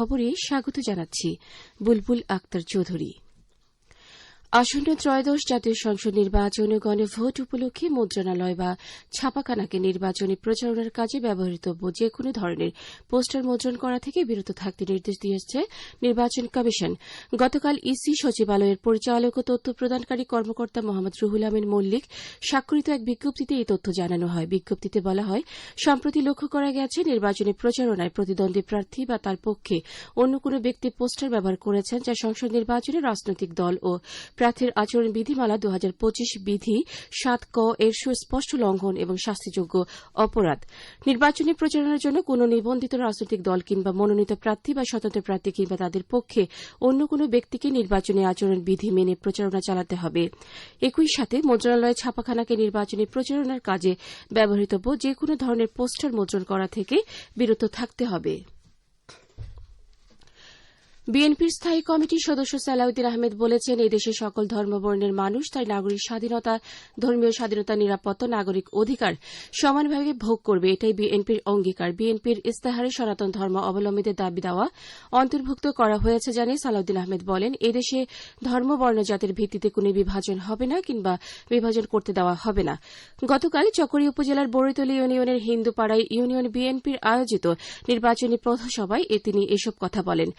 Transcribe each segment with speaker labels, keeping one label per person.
Speaker 1: খবরে স্বাগত জানাচ্ছি বুলবুল আক্তার চৌধুরী আসন্ন ত্রয়োদশ জাতীয় সংসদ নির্বাচন গণভোট উপলক্ষে মন্ত্রণালয় বা ছাপাখানাকে নির্বাচনী প্রচারণার কাজে ব্যবহৃত যে কোনো ধরনের পোস্টার মুদ্রণ করা থেকে বিরত থাকতে নির্দেশ দিয়েছে নির্বাচন কমিশন গতকাল ইসি সচিবালয়ের পরিচালক ও তথ্য প্রদানকারী কর্মকর্তা মোহাম্মদ রুহুল আমিন মল্লিক স্বাক্ষরিত এক বিজ্ঞপ্তিতে এই তথ্য জানানো হয় বিজ্ঞপ্তিতে বলা হয় সম্প্রতি লক্ষ্য করা গেছে নির্বাচনী প্রচারণায় প্রতিদ্বন্দ্বী প্রার্থী বা তার পক্ষে অন্য কোনো ব্যক্তি পোস্টার ব্যবহার করেছেন যা সংসদ নির্বাচনে রাজনৈতিক দল ও প্রার্থীর আচরণ বিধিমালা দু হাজার বিধি সাত ক এর সুস্পষ্ট লঙ্ঘন এবং শাস্তিযোগ্য অপরাধ নির্বাচনী প্রচারণার জন্য কোনো নিবন্ধিত রাজনৈতিক দল কিংবা মনোনীত প্রার্থী বা স্বতন্ত্র প্রার্থী কিংবা তাদের পক্ষে অন্য কোনো ব্যক্তিকে নির্বাচনী আচরণ বিধি মেনে প্রচারণা চালাতে হবে একই সাথে মন্ত্রণালয়ের ছাপাখানাকে নির্বাচনী প্রচারণার কাজে ব্যবহৃত যে কোনো ধরনের পোস্টার মুদ্রণ করা থেকে বিরত থাকতে হবে বিএনপির স্থায়ী কমিটির সদস্য সালাউদ্দিন আহমেদ বলেছেন এদেশে সকল ধর্মবর্ণের মানুষ তাই নাগরিক স্বাধীনতা ধর্মীয় স্বাধীনতা নিরাপত্তা নাগরিক অধিকার সমানভাবে ভোগ করবে এটাই বিএনপির অঙ্গীকার বিএনপির ইস্তাহারে সনাতন ধর্ম অবলম্বীদের দাবি দেওয়া অন্তর্ভুক্ত করা হয়েছে জানিয়ে সালাউদ্দিন আহমেদ বলেন এদেশে ধর্ম বর্ণ জাতের ভিত্তিতে কোন বিভাজন হবে না কিংবা বিভাজন করতে দেওয়া হবে না গতকাল চকরি উপজেলার বড়িতলী ইউনিয়নের হিন্দুপাড়ায় ইউনিয়ন বিএনপির আয়োজিত নির্বাচনী পথসভায় তিনি এসব কথা বলেন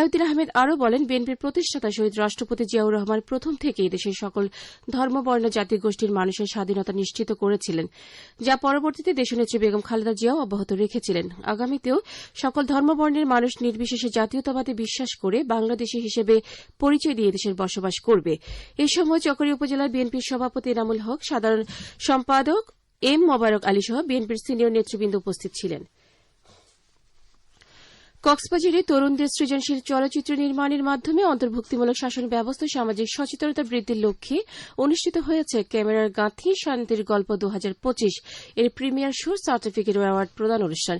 Speaker 1: আলাউদ্দিন আহমেদ আরও বলেন বিএনপির প্রতিষ্ঠাতা শহীদ রাষ্ট্রপতি জিয়াউর রহমান প্রথম থেকেই দেশের সকল ধর্মবর্ণ জাতি গোষ্ঠীর মানুষের স্বাধীনতা নিশ্চিত করেছিলেন যা পরবর্তীতে দেশনেত্রী বেগম খালেদা জিয়াও অব্যাহত রেখেছিলেন আগামীতেও সকল ধর্মবর্ণের মানুষ নির্বিশেষে জাতীয়তাবাদে বিশ্বাস করে বাংলাদেশী হিসেবে পরিচয় দিয়ে দেশের বসবাস করবে এ সময় চকরি উপজেলার বিএনপির সভাপতি এনামুল হক সাধারণ সম্পাদক এম মোবারক আলী সহ বিএনপির সিনিয়র নেতৃবৃন্দ উপস্থিত ছিলেন কক্সবাজারে তরুণদের সৃজনশীল চলচ্চিত্র নির্মাণের মাধ্যমে অন্তর্ভুক্তিমূলক শাসন ব্যবস্থা সামাজিক সচেতনতা বৃদ্ধির লক্ষ্যে অনুষ্ঠিত হয়েছে ক্যামেরার গাঁথি শান্তির গল্প দু এর প্রিমিয়ার শো সার্টিফিকেট অ্যাওয়ার্ড প্রদান অনুষ্ঠান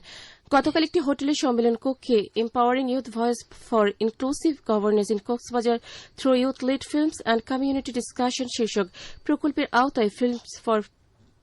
Speaker 1: গতকাল একটি হোটেলের সম্মেলন কক্ষে empowering youth voice for inclusive governance in Cox's Bazar through youth lead films and community discussion শীর্ষক প্রকল্পের আওতায় ফিল্মস ফর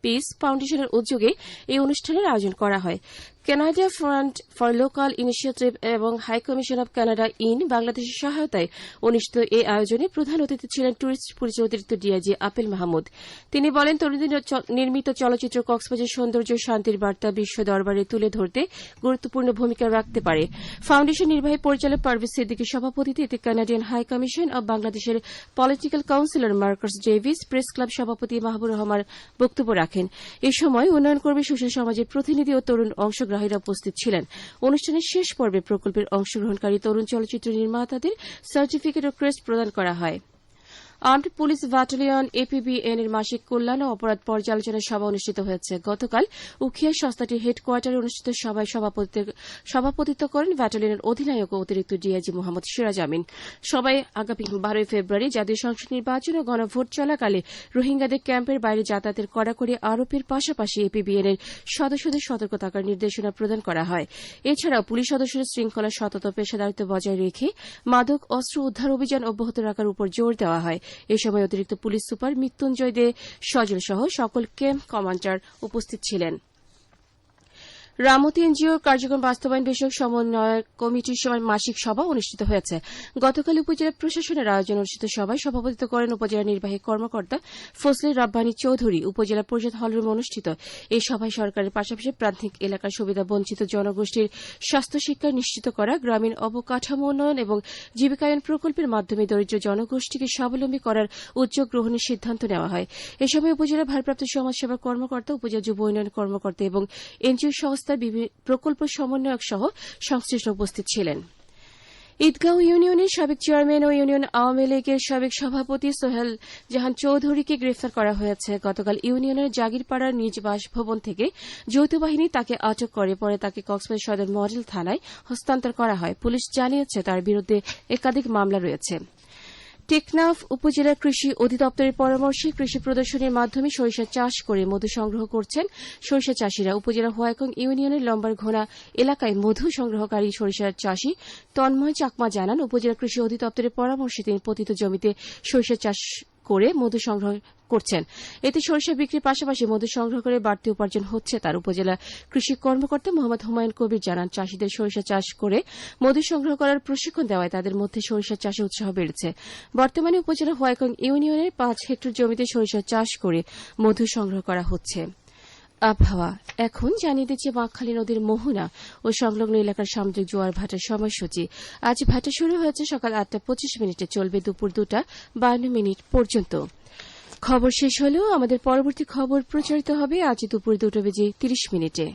Speaker 1: পিস ফাউন্ডেশনের উদ্যোগে এই অনুষ্ঠানের আয়োজন করা হয় Canada front for local initiative এবং high commission of Canada in বাংলাদেশের সহায়তায় অনুষ্ঠিত এই আয়োজনে প্রধান অতিথি ছিলেন ট্যুরিস্ট পুলিশের অতিরিক্ত ডিআইজি আপেল মাহমুদ তিনি বলেন তরুণদের নির্মিত চলচ্চিত্র কক্সবাজার সৌন্দর্য শান্তির বার্তা বিশ্ব দরবারে তুলে ধরতে গুরুত্বপূর্ণ ভূমিকা রাখতে পারে ফাউন্ডেশন নির্বাহী পরিচালক পারভেজ সিদ্দিকীর সভাপতিতে এতে কানাডিয়ান হাই কমিশন অব বাংলাদেশের political counsellor Marcus Davis press club সভাপতি মাহবুর রহমান বক্তব্য রাখেন এ সময় উন্নয়ন কর্মী সুশীল সমাজের প্রতিনিধি ও তরুণ অংশগ্রহণ আগ্রহীরা উপস্থিত ছিলেন অনুষ্ঠানের শেষ পর্বে প্রকল্পের অংশগ্রহণকারী তরুণ চলচ্চিত্র নির্মাতাদের সার্টিফিকেট ও ক্রেস্ট প্রদান করা হয় আর্মড পুলিশ ব্যাটালিয়ন এপিবিএন এর মাসিক কল্যাণ ও অপরাধ পর্যালোচনা সভা অনুষ্ঠিত হয়েছে গতকাল উখিয়া সংস্থাটির হেডকোয়ার্টারে অনুষ্ঠিত সভায় সভাপতিত্ব করেন ব্যাটালিয়নের অধিনায়ক অতিরিক্ত ডিআইজি মোহাম্মদ সিরাজ আমিন সবাই আগামী বারোই ফেব্রুয়ারি জাতীয় সংসদ নির্বাচন ও গণভোট চলাকালে রোহিঙ্গাদের ক্যাম্পের বাইরে যাতায়াতের কড়াকড়ি আরোপের পাশাপাশি এপিবিএন এর সদস্যদের সতর্ক থাকার নির্দেশনা প্রদান করা হয় এছাড়াও পুলিশ সদস্যদের শৃঙ্খলা সতত পেশাদারিত্ব বজায় রেখে মাদক অস্ত্র উদ্ধার অভিযান অব্যাহত রাখার উপর জোর দেওয়া হয় এ সময় অতিরিক্ত পুলিশ সুপার মৃত্যুঞ্জয় দে সজল সহ সকল ক্যাম্প কমান্ডার উপস্থিত ছিলেন রামতি এনজিওর কার্যক্রম বাস্তবায়ন বিষয়ক সমন্বয় কমিটির সময় মাসিক সভা অনুষ্ঠিত হয়েছে গতকাল উপজেলা প্রশাসনের আয়োজন অনুষ্ঠিত সভায় সভাপতিত্ব করেন উপজেলা নির্বাহী কর্মকর্তা ফজলে রাব্বানী চৌধুরী উপজেলা পরিষদ হলরুমে অনুষ্ঠিত এই সভায় সরকারের পাশাপাশি প্রান্তিক এলাকার সুবিধা বঞ্চিত জনগোষ্ঠীর স্বাস্থ্য শিক্ষা নিশ্চিত করা গ্রামীণ অবকাঠামো উন্নয়ন এবং জীবিকায়ন প্রকল্পের মাধ্যমে দরিদ্র জনগোষ্ঠীকে স্বাবলম্বী করার উদ্যোগ গ্রহণের সিদ্ধান্ত নেওয়া হয় এ সময় উপজেলা ভারপ্রাপ্ত সমাজসেবা কর্মকর্তা উপজেলা যুব উন্নয়ন কর্মকর্তা এবং এনজিও সংস্থা সংস্থা প্রকল্প সমন্বয়ক সহ সংশ্লিষ্ট উপস্থিত ছিলেন ঈদগাঁও ইউনিয়নের সাবেক চেয়ারম্যান ও ইউনিয়ন আওয়ামী লীগের সাবেক সভাপতি সোহেল জাহান চৌধুরীকে গ্রেফতার করা হয়েছে গতকাল ইউনিয়নের জাগিরপাড়ার নিজ বাসভবন থেকে যৌথ বাহিনী তাকে আটক করে পরে তাকে কক্সবাজার সদর মডেল থানায় হস্তান্তর করা হয় পুলিশ জানিয়েছে তার বিরুদ্ধে একাধিক মামলা রয়েছে টেকনাফ উপজেলা কৃষি অধিদপ্তরের পরামর্শে কৃষি প্রদর্শনীর মাধ্যমে সরিষা চাষ করে মধু সংগ্রহ করছেন সরিষা চাষীরা উপজেলা হোয়াইকং ইউনিয়নের লম্বার ঘোনা এলাকায় মধু সংগ্রহকারী সরিষা চাষী তন্ময় চাকমা জানান উপজেলা কৃষি অধিদপ্তরের পরামর্শে তিনি পতিত জমিতে সরিষা চাষ করে মধু সংগ্রহ করছেন এতে সরিষা বিক্রির পাশাপাশি মধু সংগ্রহ করে বাড়তি উপার্জন হচ্ছে তার উপজেলা কৃষি কর্মকর্তা মোহাম্মদ হুমায়ুন কবির জানান চাষিদের সরিষা চাষ করে মধু সংগ্রহ করার প্রশিক্ষণ দেওয়ায় তাদের মধ্যে সরিষা চাষে উৎসাহ বেড়েছে বর্তমানে উপজেলা হোয়াইকং ইউনিয়নের পাঁচ হেক্টর জমিতে সরিষা চাষ করে মধু সংগ্রহ করা হচ্ছে আবহাওয়া এখন জানিয়ে দিচ্ছে বাঁকখালী নদীর মোহনা ও সংলগ্ন এলাকার সামুদ্রিক জোয়ার ভাটার সময়সূচি আজ ভাটা শুরু হয়েছে সকাল আটটা পঁচিশ মিনিটে চলবে দুপুর দুটা বান্ন মিনিট পর্যন্ত খবর শেষ হলেও আমাদের পরবর্তী খবর প্রচারিত হবে আজ দুপুর দুটো বেজে তিরিশ মিনিটে